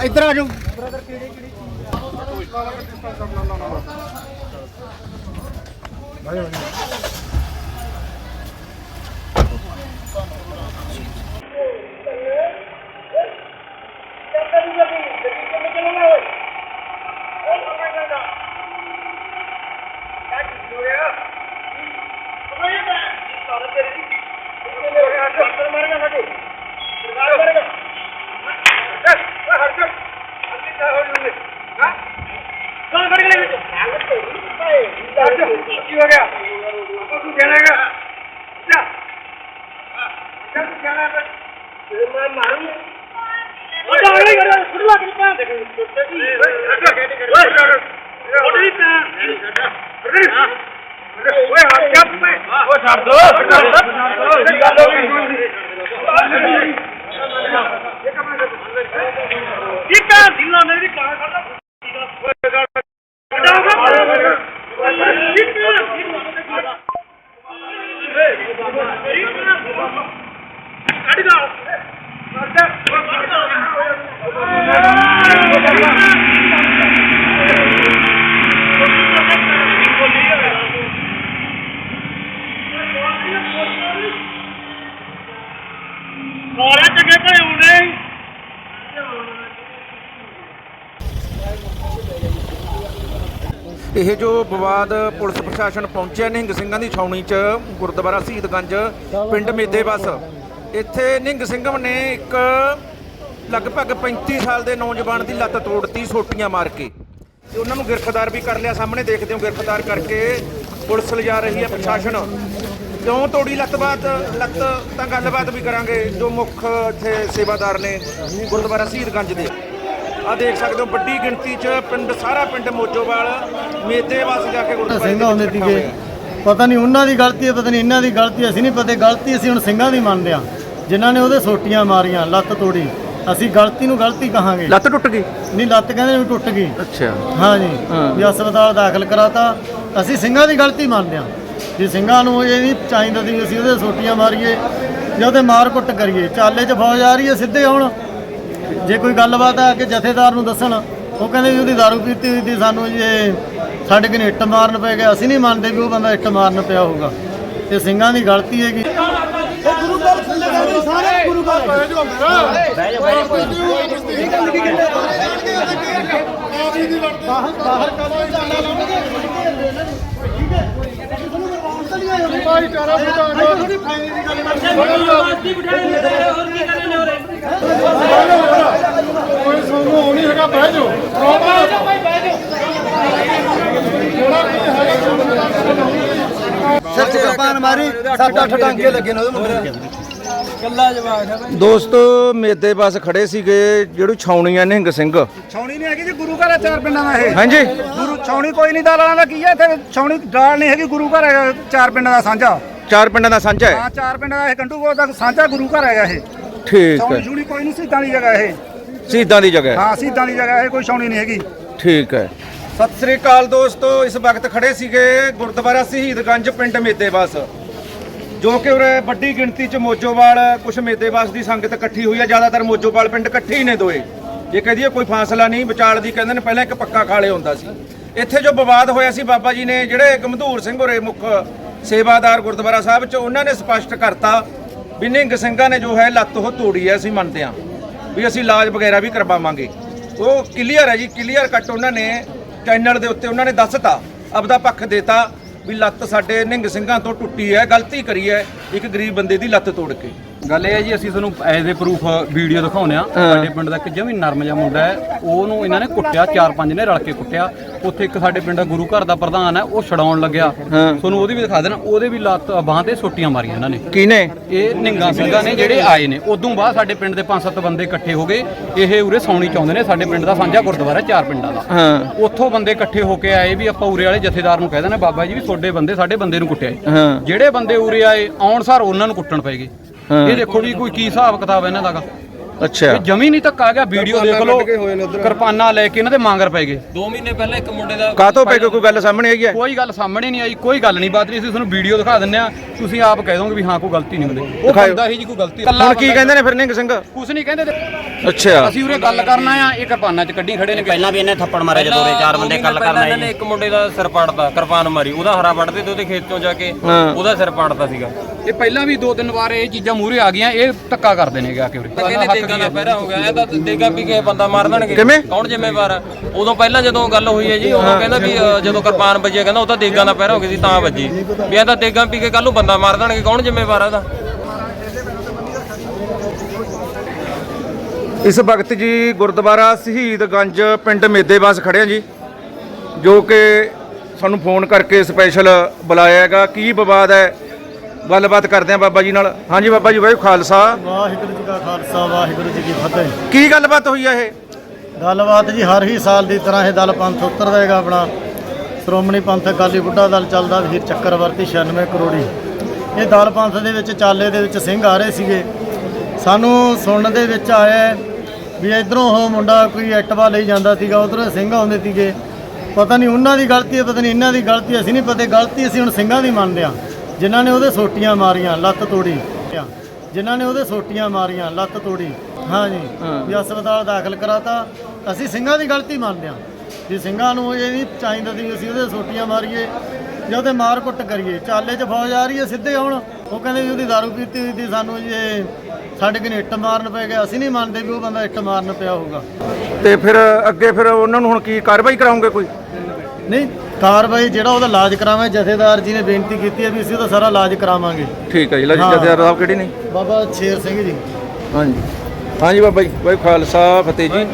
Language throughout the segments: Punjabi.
ਇੱਧਰ ਆ ਜਾਓ। ਕੀ ਹੋ ਗਿਆ ਆਪਾਂ ਤੂੰ ਜਾਣਾਗਾ ਜਾ ਜਾ ਤੂੰ ਜਾਣਾ ਮੈਂ ਮਾਰੂ ਉਹ ਜਾ ਅਗਲੇ ਕਰ ਫੁੱਟਲਾ ਕਿ ਪਾਂ ਦੇਖ ਓਏ ਪਾਂ ਓਏ ਹੱਥ ਚੱਪ ਮੈਂ ਓ ਛੱਡ ਦੋ ਛੱਡ ਦੋ ਕੀ ਗੱਲ ਹੋ ਗਈ ਇਹ ਤਾਂ ਦਿਲਾਂ ਨੇ ਵੀ ਕਹਾ ਕਰਦਾ ਸਾਰੇ ਚੰਗੇ ਭਲੇ ਹੁੰਦੇ ਇਹ ਜੋ ਵਿਵਾਦ ਪੁਲਿਸ ਪ੍ਰਸ਼ਾਸਨ ਪਹੁੰਚਿਆ ਨਿਹੰਗ ਸਿੰਘਾਂ ਦੀ ਛਾਉਣੀ 'ਚ, ਗੁਰਦੁਆਰਾ ਸ਼ਹੀਦਗੰਜ, ਪਿੰਡ ਮੇਦੇਬਸ ਇੱਥੇ ਨਿਹੰਗ ਸਿੰਘਾਂ ਨੇ ਇੱਕ ਲਗਭਗ 35 ਸਾਲ ਦੇ ਨੌਜਵਾਨ ਦੀ ਲੱਤ ਤੋੜਤੀ, ਸੋਟੀਆਂ ਮਾਰ ਕੇ। ਤੇ ਉਹਨਾਂ ਨੂੰ ਗ੍ਰਿਫਤਾਰ ਵੀ ਕਰ ਲਿਆ, ਸਾਹਮਣੇ ਦੇਖਦੇ ਹੋ ਗ੍ਰਿਫਤਾਰ ਕਰਕੇ ਪੁਲਿਸ ਲਿਜਾ ਰਹੀ ਹੈ ਪ੍ਰਸ਼ਾਸਨ। ਕਿਉਂ ਤੋੜੀ ਲੱਤ ਬਾਤ, ਲੱਤ ਤਾਂ ਗੱਲਬਾਤ ਵੀ ਕਰਾਂਗੇ, ਜੋ ਮੁੱਖ ਇੱਥੇ ਸੇਵਾਦਾਰ ਨੇ ਗੁਰਦੁਆਰਾ ਸ਼ਹੀਦਗੰਜ ਦੇ। ਆ ਦੇਖ ਸਕਦੇ ਹੋ ਵੱਡੀ ਗਿਣਤੀ 'ਚ, ਪਿੰਡ, ਸਾਰਾ ਪਿੰਡ ਮੋਜੋਵਾਲ। ਮੇਦੇ ਵਾਸ ਜਾ ਕੇ ਗੁਰਦੁਆਰੇ ਸਿੰਘ ਆਉਂਦੇ ਇਕੱਠਾ ਸੀਗੇ। ਪਤਾ ਨਹੀਂ ਉਹਨਾਂ ਦੀ ਗਲਤੀ ਹੈ ਪਤਾ ਨਹੀਂ ਇਹਨਾਂ ਦੀ ਗਲਤੀ ਹੈ, ਅਸੀਂ ਨਹੀਂ ਪਤਾ ਗਲਤੀ ਅਸੀਂ ਹੁਣ ਸਿੰਘਾਂ ਦੀ ਮੰਨਦੇ ਆ ਜਿਨ੍ਹਾਂ ਨੇ ਉਹਦੇ ਸੋਟੀਆਂ ਮਾਰੀਆਂ ਲੱਤ ਤੋੜੀ। ਅਸੀਂ ਗਲਤੀ ਨੂੰ ਗਲਤੀ ਕਹਾਂਗੇ। ਲੱਤ ਟੁੱਟ ਗਈ? ਨਹੀਂ ਲੱਤ ਕਹਿੰਦੇ ਵੀ ਟੁੱਟ ਗਈ। ਅੱਛਾ। ਹਾਂ ਜੀ ਹਾਂ। ਵੀ ਹਸਪਤਾਲ ਦਾਖਲ ਕਰਾਤਾ। ਅਸੀਂ ਸਿੰਘਾਂ ਦੀ ਗਲਤੀ ਮੰਨਦੇ ਆ ਵੀ ਸਿੰਘਾਂ ਨੂੰ ਇਹ ਨਹੀਂ ਚਾਹੀਦਾ ਸੀ ਵੀ ਅਸੀਂ ਉਹਦੇ ਸੋਟੀਆਂ ਮਾਰੀਏ ਜਾਂ ਉਹਦੇ ਮਾਰ ਕੁੱਟ ਕਰੀਏ। ਚਾਲੇ 'ਚ ਫੌਜ ਆ ਰਹੀ ਹੈ ਸਿੱਧੇ ਆਉਣ ਜੇ ਕੋਈ ਗੱਲਬਾਤ ਆ ਕਿ ਜਥੇਦਾਰ ਨੂੰ ਦੱਸਣ ਉਹ ਕਹਿੰਦੇ ਵੀ ਉਹਦੀ ਦਾਰੂ ਪੀਤੀ ਹੋਈ ਸੀ ਸਾਨੂੰ ਜੀ ਸਾਡੇ ਕਿਨੇ ਇੱਟ ਮਾਰਨ ਪੈ ਗਿਆ ਅਸੀਂ ਨਹੀਂ ਮੰਨਦੇ ਵੀ ਉਹ ਬੰਦਾ ਇੱਟ ਮਾਰਨ ਪਿਆ ਹੋਊਗਾ। ਤੇ ਸਿੰਘਾਂ ਦੀ ਗਲਤੀ ਹੈਗੀ ਗੁਰੂ ਘਰ ਥੱਲੇ ਸਾਰੇ ਗੁਰੂ ਘਰ। ਬਾਹਰ ਬਾਹਰ ਕਦੋਂ ਝਾਂਡਾ ਲਾਉਣਗੇ ਠੀਕ ਹੈ। ਅਸੀਂ ਤੁਹਾਨੂੰ ਰਵਾਉਣ ਤਾਂ ਨਹੀਂ ਆਏ ਹੋਏ ਭਾਈਚਾਰਾ ਬਚਾਉਣਾ ਥੋੜੀ ਫਾਇਦੇ ਦੀ ਗੱਲ ਕੋਈ ਸਾਨੂੰ ਹੋਣੀ ਹੈਗਾ ਬਹਿ ਜਾਓ। ਬਹਿ ਜਾਓ ਭਾਈ ਬਹਿ ਸਿਰ ਤੇ ਕਪਾਨ ਮਾਰੀ ਸੱਤ ਅੱਠ ਟਾਂਕੇ ਲੱਗੇ ਨੇ ਉਹਦੇ ਮੁੰਡੇ ਦੋਸਤੋ ਮੇਦੇ ਪਾਸ ਖੜੇ ਸੀਗੇ ਜਿਹੜੀ ਛਾਉਣੀਆਂ ਨਿਹੰਗ ਸਿੰਘ। ਛਾਉਣੀ ਨਹੀਂ ਹੈਗੀ ਜੀ ਗੁਰੂ ਘਰ ਹੈ ਚਾਰ ਪਿੰਡਾਂ ਦਾ ਇਹ। ਹਾਂਜੀ। ਗੁਰੂ ਛਾਉਣੀ ਕੋਈ ਨਹੀਂ ਦਾਲਾਂ ਦਾ ਕੀ ਹੈ ਇੱਥੇ? ਛਾਉਣੀ ਦਾਲ ਨਹੀਂ ਹੈਗੀ ਗੁਰੂ ਘਰ ਹੈਗਾ ਚਾਰ ਪਿੰਡਾਂ ਦਾ ਸਾਂਝਾ। ਚਾਰ ਪਿੰਡਾਂ ਦਾ ਸਾਂਝਾ ਹੈ? ਹਾਂ ਚਾਰ ਪਿੰਡਾਂ ਦਾ ਇਹ ਕੰਟੂ ਕੋਲ ਦਾ ਸਾਂਝਾ ਗੁਰੂ ਘਰ ਹੈਗਾ ਇਹ। ਠੀਕ ਛਾਉਣੀ ਹੈ। ਛੂਣੀ ਕੋਈ ਨਹੀਂ ਸਿੱਧਾਂ ਦੀ ਜਗ੍ਹਾ ਇਹ। ਸ਼ਹੀਦਾਂ ਦੀ ਜਗ੍ਹਾ ਹੈ। ਹਾਂ ਸਿੱਧਾਂ ਦੀ ਜਗ੍ਹਾ ਇਹ ਕੋਈ ਛਾਉਣੀ ਨਹੀਂ ਹੈਗੀ। ਠੀਕ ਹੈ। ਸਤਿ ਸ੍ਰੀ ਅਕਾਲ ਦੋਸਤੋ, ਇਸ ਵਕਤ ਖੜੇ ਸੀਗੇ ਗੁਰਦੁਆਰਾ ਸ਼ਹੀਦਗੰਜ ਪਿੰਡ ਮੇਦੇਵਾਸ। ਜੋ ਕਿ ਉਰੇ ਵੱਡੀ ਗਿਣਤੀ ਚ ਮੋਜੋਵਾਲ, ਕੁਛ ਮੇਦੇਵਾਸ ਦੀ ਸੰਗਤ ਇਕੱਠੀ ਹੋਈ ਹੈ, ਜ਼ਿਆਦਾਤਰ ਮੋਜੋਵਾਲ ਪਿੰਡ ਇਕੱਠੇ ਹੀ ਨੇ ਦੋਏ। ਇਹ ਕਹਦੀਏ ਕੋਈ ਫਾਸਲਾ ਨਹੀਂ, ਵਿਚਾਲ ਦੀ ਕਹਿੰਦੇ ਨੇ ਪਹਿਲਾਂ ਇੱਕ ਪੱਕਾ ਖਾਲੇ ਹੁੰਦਾ ਸੀ। ਇੱਥੇ ਜੋ ਵਿਵਾਦ ਹੋਇਆ ਸੀ ਬਾਬਾ ਜੀ ਨੇ, ਜਿਹੜੇ ਗੰਭੂਰ ਸਿੰਘ ਹੋਰੇ ਮੁੱਖ ਸੇਵਾਦਾਰ ਗੁਰਦੁਆਰਾ ਸਾਹਿਬ ਚ, ਉਹਨਾਂ ਨੇ ਸਪਸ਼ਟ ਕਰਤਾ ਵੀ ਨਿੰਗ ਸਿੰਘਾਂ ਨੇ ਜੋ ਹੈ, ਲੱਤ ਉਹ ਤੋੜੀ ਹੈ ਅਸੀਂ ਮੰਨਦੇ ਹਾਂ ਵੀ ਅਸੀਂ ਇਲਾਜ ਵਗੈਰਾ ਵੀ ਕਰਵਾਵਾਂਗੇ। ਉਹ ਕਲੀਅਰ ਹੈ ਜੀ ਕਲੀਅਰ ਕੱਟ ਉਹਨਾਂ ਨੇ ਚੈਨਲ ਦੇ ਉੱਤੇ ਉਹਨਾਂ ਨੇ ਦੱਸਤਾ ਆਪਦਾ ਪੱਖ ਦੇਤਾ ਵੀ ਲੱਤ ਸਾਡੇ ਨਿਹੰਗ ਸਿੰਘਾਂ ਤੋਂ ਟੁੱਟੀ ਹੈ ਗਲਤੀ ਕਰੀ ਹੈ ਇੱਕ ਗਰੀਬ ਬੰਦੇ ਦੀ ਲੱਤ ਤੋੜ ਕੇ। ਗੱਲ ਇਹ ਹੈ ਜੀ ਅਸੀਂ ਤੁਹਾਨੂੰ ਐਜ਼ ਏ ਪ੍ਰੂਫ ਵੀਡੀਓ ਦਿਖਾਉਂਦੇ ਆ ਸਾਡੇ ਪਿੰਡ ਦਾ ਇੱਕ ਜਮੀ ਨਰਮ ਜਿਹਾ ਮੁੰਡਾ ਹੈ ਉਹਨੂੰ ਇਹਨਾਂ ਨੇ ਕੁੱਟਿਆ ਚਾਰ ਪੰਜ ਨੇ ਰਲ ਕੇ ਕੁੱਟਿਆ। ਉੱਥੇ ਇੱਕ ਸਾਡੇ ਪਿੰਡ ਦਾ ਗੁਰੂ ਘਰ ਦਾ ਪ੍ਰਧਾਨ ਹੈ ਉਹ ਛਡਾਉਣ ਲੱਗਿਆ। ਤੁਹਾਨੂੰ ਉਹਦੀ ਵੀ ਦਿਖਾ ਦੇਣਾ ਉਹਦੇ ਵੀ ਲੱਤ ਬਾਹਾਂ ਤੇ ਸੋਟੀਆਂ ਮਾਰੀਆਂ ਇਹਨਾਂ ਨੇ। ਕਿਨੇ ਇਹ ਨਿੰਗਾ ਸਿੰਘਾਂ ਨੇ ਜਿਹੜੇ ਆਏ ਨੇ। ਉਦੋਂ ਬਾਅਦ ਸਾਡੇ ਪਿੰਡ ਦੇ ਪੰਜ ਸੱਤ ਬੰਦੇ ਇਕੱਠੇ ਹੋ ਗਏ। ਇਹ ਉਰੇ ਸੌਣੀ ਚਾਹੁੰਦੇ ਨੇ ਸਾਡੇ ਪਿੰਡ ਦਾ ਸਾਂਝਾ ਗੁਰਦੁਆਰਾ ਚਾਰ ਪਿੰਡਾਂ ਦਾ। ਹਾਂ। ਉੱਥੋਂ ਬੰਦੇ ਇਕੱਠੇ ਹੋ ਕੇ ਆਏ ਵੀ ਆਪਾਂ ਉਰੇ ਵਾਲੇ ਜਥੇਦਾਰ ਨੂੰ ਕਹਿ ਦੇਣਾ ਬਾਬਾ ਜੀ ਵੀ ਤੁਹਾਡੇ ਬੰਦੇ ਸਾਡੇ ਬੰਦੇ ਨੂੰ ਕੁੱਟਿਆ ਜਿਹੜੇ ਬੰਦੇ ਉਰੇ ਆਏ ਆਉਣ ਸਾਰ ਉਹਨਾਂ ਨੂੰ ਕੁੱਟਣ ਪਏਗੇ। ਇਹ ਦੇਖੋ ਜੀ ਕੋਈ ਕੀ ਹਿਸਾਬ ਕਿਤਾਬ ਇਹਨਾਂ ਦਾ। ਅੱਛਾ। ਇਹ ਜਮੀ ਨਹੀਂ ਧੱਕਾ ਗਿਆ ਵੀਡੀਓ ਦੇਖ ਲਓ ਕਿਰਪਾਨਾਂ ਲੈ ਕੇ ਇਹਨਾਂ ਦੇ ਮਾਂਗਰ ਪੈ ਗਏ। 2 ਮਹੀਨੇ ਪਹਿਲਾਂ ਇੱਕ ਮੁੰਡੇ ਦਾ ਕਾਤੋਂ ਪੈ ਕੇ ਕੋਈ ਗੱਲ ਸਾਹਮਣੇ ਆਈ ਹੈ? ਕੋਈ ਗੱਲ ਸਾਹਮਣੇ ਨਹੀਂ ਆਈ ਕੋਈ ਗੱਲ ਨਹੀਂ ਬਾਤ ਨਹੀਂ ਅਸੀਂ ਤੁਹਾਨੂੰ ਵੀਡੀਓ ਦਿਖਾ ਦਿੰਨੇ ਆ ਤੁਸੀਂ ਆਪ ਕਹਿ ਦੋਗੇ ਵੀ ਹਾਂ ਕੋਈ ਗਲਤੀ ਨਹੀਂ ਹੁੰਦੀ। ਉਹ ਦਿਖਾਇਓ। ਬੰਦਾ ਹੀ ਜੀ ਕੋਈ ਗਲਤੀ ਹੁਣ ਕੀ ਕਹਿੰਦੇ ਨੇ ਫਿਰ ਨਿੰਗ ਸਿੰਘ? ਕੁਛ ਨਹੀਂ ਕਹਿੰਦੇ ਤੇ। ਅੱਛਾ। ਅਸੀਂ ਉਰੇ ਗੱਲ ਕਰਨਾ ਆ ਇਹ ਕਿਰਪਾਨਾਂ 'ਚ ਕੱਢੀ ਖੜੇ ਨੇ। ਪਹਿਲਾਂ ਵੀ ਇਹਨੇ ਥੱਪੜ ਮਾਰੇ ਜਦੋਂ ਉਰੇ ਚਾਰ ਬੰਦੇ ਕੱਲ ਕਰਨ ਇਹਨਾਂ ਨੇ ਆਏ ਇੱਕ ਮੁੰਡੇ ਦਾ ਸਿਰ ਪਾੜਦਾ ਕਿਰਪਾਨ ਮਾਰੀ। ਉਹਦਾ ਹਰਾ ਵੱਢਦੇ ਤੇ ਉਹਦੇ ਖੇਤ ਚੋਂ ਜਾ ਕੇ ਹਾਂ। ਉਹਦਾ ਸਿਰ ਪਾੜਦਾ ਸੀਗਾ। ਇਹ ਪਹਿਲਾਂ ਵੀ ਦੋ ਤਿੰਨ ਵਾਰ ਇਹ ਚੀਜ਼ਾਂ ਮੂਹਰੇ ਆ ਗਈਆਂ ਇਹ ਧੱਕਾ ਕਰਦੇ ਨੇ ਆ ਕੇ ਉਰੇ। ਕਹਿੰਦੇ ਦੇਗਾ ਦਾ ਪਹਿਰਾ ਹੋ ਗਿਆ ਇਹ ਤਾਂ ਦੇਗਾ ਵੀ ਕੇ ਬੰਦਾ ਮਾਰ ਦੇਣਗੇ? ਕੌਣ ਜ਼ਿੰਮੇਵਾਰ ਆ? ਉਦੋਂ ਪਹਿਲਾਂ ਜਦੋਂ ਗੱਲ ਹੋਈ ਹੈ ਜੀ ਉਦੋਂ ਕਹਿੰਦਾ ਵੀ ਅ, ਜਦੋਂ ਕਿਰਪਾਨ ਵੱਜਿਆ ਕਹਿੰਦਾ ਉਹ ਤਾਂ ਦੇਗਾ ਦਾ ਪਹਿਰਾ ਹੋ ਗਿਆ ਸੀ ਤਾਂ ਵੱਜੀ। ਵੀ ਇਹ ਤਾਂ ਦੇਗਾ ਪੀ ਕੇ ਕੱਲ ਨੂੰ ਬੰਦਾ ਮਾਰ ਦੇਣਗੇ ਕੌਣ ਜ਼ਿੰਮੇਵਾਰ ਆ ਇਹਦਾ? ਇਸ ਵਕਤ ਜੀ ਗੁਰਦੁਆਰਾ ਸ਼ਹੀਦਗੰਜ ਪਿੰਡ ਮੇਦੇਵਾਸ ਖੜਿਆ ਜੀ ਜੋ ਕਿ ਸਾਨੂੰ ਫੋਨ ਕਰਕੇ ਸਪੈਸ਼ਲ ਬੁਲਾਇਆ ਹੈਗਾ ਕੀ ਵਿਵਾਦ ਹੈ? ਗੱਲਬਾਤ ਕਰਦੇ ਆ ਬਾਬਾ ਜੀ ਨਾਲ। ਹਾਂਜੀ ਬਾਬਾ ਜੀ ਵਾਹਿਗੁਰੂ ਖਾਲਸਾ। ਵਾਹਿਗੁਰੂ ਜੀ ਕਾ ਖਾਲਸਾ ਵਾਹਿਗੁਰੂ ਜੀ ਕੀ ਫਤਿਹ। ਕੀ ਗੱਲਬਾਤ ਹੋਈ ਹੈ ਇਹ? ਗੱਲਬਾਤ ਜੀ ਹਰ ਹੀ ਸਾਲ ਦੀ ਤਰ੍ਹਾਂ ਇਹ ਦਲ ਪੰਥ ਉਤਰਦਾ ਹੈਗਾ ਆਪਣਾ। ਸ਼੍ਰੋਮਣੀ ਪੰਥ ਅਕਾਲੀ ਬੁੱਢਾ ਦਲ ਚੱਲਦਾ ਵੀਰ ਚੱਕਰਵਰਤੀ 96 ਕਰੋੜੀ। ਇਹ ਦਲ ਪੰਥ ਦੇ ਵਿੱਚ ਚਾਲੇ ਦੇ ਵਿੱਚ ਸਿੰਘ ਆ ਰਹੇ ਸੀਗੇ। ਸਾਨੂੰ ਸੁਣਨ ਦੇ ਵਿੱਚ ਆਇਆ ਵੀ ਇਧਰੋਂ ਉਹ ਮੁੰਡਾ ਕੋਈ ਐਕਟਿਵਾ ਲਈ ਜਾਂਦਾ ਸੀਗਾ ਉਧਰੋਂ ਸਿੰਘ ਆਉਂਦੇ ਸੀਗੇ। ਪਤਾ ਨਹੀਂ ਉਹਨਾਂ ਦੀ ਗਲਤੀ ਹੈ ਪਤਾ ਨਹੀਂ ਇਹਨਾਂ ਦੀ ਗਲਤੀ ਅਸੀਂ ਨਹੀਂ ਪਤਾ ਗਲਤੀ ਅਸੀਂ ਹੁਣ ਸਿੰਘਾਂ ਦੀ ਮੰਨਦੇ ਆ ਜਿਨ੍ਹਾਂ ਨੇ ਉਹਦੇ ਸੋਟੀਆਂ ਮਾਰੀਆਂ ਲੱਤ ਤੋੜੀ। ਜਿਨ੍ਹਾਂ ਨੇ ਉਹਦੇ ਸੋਟੀਆਂ ਮਾਰੀਆਂ ਲੱਤ ਤੋੜੀ। ਹਾਂਜੀ ਵੀ ਹਸਪਤਾਲ ਦਾਖਲ ਕਰਾਤਾ। ਅਸੀਂ ਸਿੰਘਾਂ ਦੀ ਗਲਤੀ ਮੰਨਦੇ ਆ ਵੀ ਸਿੰਘਾਂ ਨੂੰ ਇਹ ਨਹੀਂ ਚਾਹੀਦਾ ਸੀ ਅਸੀਂ ਉਹਦੇ ਸੋਟੀਆਂ ਮਾਰੀਏ ਜਾਂ ਉਹਦੇ ਮਾਰ ਕੁੱਟ ਕਰੀਏ। ਚਾਲੇ 'ਚ ਫੌਜ ਆ ਰਹੀ ਹੈ ਸਿੱਧੇ ਆਉਣ ਉਹ ਕਹਿੰਦੇ ਵੀ ਉਹਦੀ ਦਾਰੂ ਪੀਤੀ ਹੋਈ ਸੀ ਸਾਨੂੰ ਜੀ ਇਹ ਸਾਡੇ ਕਿਨੇ ਇੱਟ ਮਾਰਨ ਪੈ ਗਿਆ। ਅਸੀਂ ਨਹੀਂ ਮੰਨਦੇ ਵੀ ਉਹ ਬੰਦਾ ਇੱਟ ਮਾਰਨ ਪਿਆ ਹੋਊਗਾ। ਤੇ ਫਿਰ ਅੱਗੇ ਫਿਰ ਉਹਨਾਂ ਨੂੰ ਹੁਣ ਕੀ ਕਾਰਵਾਈ ਕਰਾਉਂਗੇ ਕੋਈ? ਨਹੀਂ ਕਾਰਵਾਈ ਜਿਹੜਾ ਉਹਦਾ ਇਲਾਜ ਕਰਾਵਾਂ ਜਥੇਦਾਰ ਜੀ ਨੇ ਬੇਨਤੀ ਕੀਤੀ ਹੈ ਵੀ ਅਸੀਂ ਉਹਦਾ ਸਾਰਾ ਇਲਾਜ ਕਰਾਵਾਂਗੇ। ਠੀਕ ਹੈ ਜੀ ਲਜੀ ਹਾਂ। ਜਥੇਦਾਰ ਸਾਹਿਬ ਕਿਹੜੀ ਨਹੀਂ ਬਾਬਾ ਸ਼ੇਰ ਸਿੰਘ ਜੀ। ਹਾਂਜੀ। ਹਾਂਜੀ ਬਾਬਾ ਜੀ ਵਾਹਿਗੁਰੂ ਖਾਲਸਾ ਫਤਿਹ ਜੀ।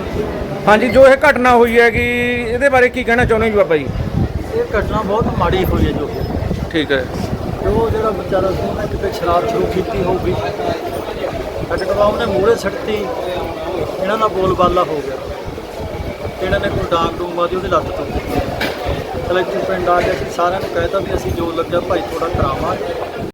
ਹਾਂਜੀ ਜੋ ਇਹ ਘਟਨਾ ਹੋਈ ਹੈਗੀ ਇਹਦੇ ਬਾਰੇ ਕੀ ਕਹਿਣਾ ਚਾਹੁੰਦੇ ਜੀ ਬਾਬਾ ਜੀ? ਇਹ ਘਟਨਾ ਬਹੁਤ ਮਾੜੀ ਹੋਈ ਹੈ ਜੋ ਠੀਕ ਹੈ। ਜੋ ਜਿਹੜਾ ਵਿਚਾਰਾ ਸੀ ਉਹਨੇ ਕਿਤੇ ਸ਼ਰਾਬ ਸ਼ੁਰੂ ਕੀਤੀ ਹੋਊਗੀ। ਅਟਕਵਾ ਉਹਨੇ ਮੂਹਰੇ ਸੱਟਤੀ। ਇਹਨਾਂ ਦਾ ਬੋਲ ਬਾਲਾ ਹੋ ਗਿਆ। ਤੇ ਇਹਨਾਂ ਨੇ ਕੋਈ ਡਾਂਗ ਡੂੰਗ ਮਾਰੀ ਉਹਦੀ ਲੱਤ ਤੋਂ ਕਲੈਕਟਰ ਪਿੰਡ ਆ ਕੇ ਅਸੀਂ ਸਾਰਿਆਂ ਨੂੰ ਕਹਿਤਾ ਵੀ ਅਸੀਂ ਜੋ ਲੱਗਿਆ ਭਾਈ ਥੋੜਾ ਕਰਾਵਾਂਗੇ।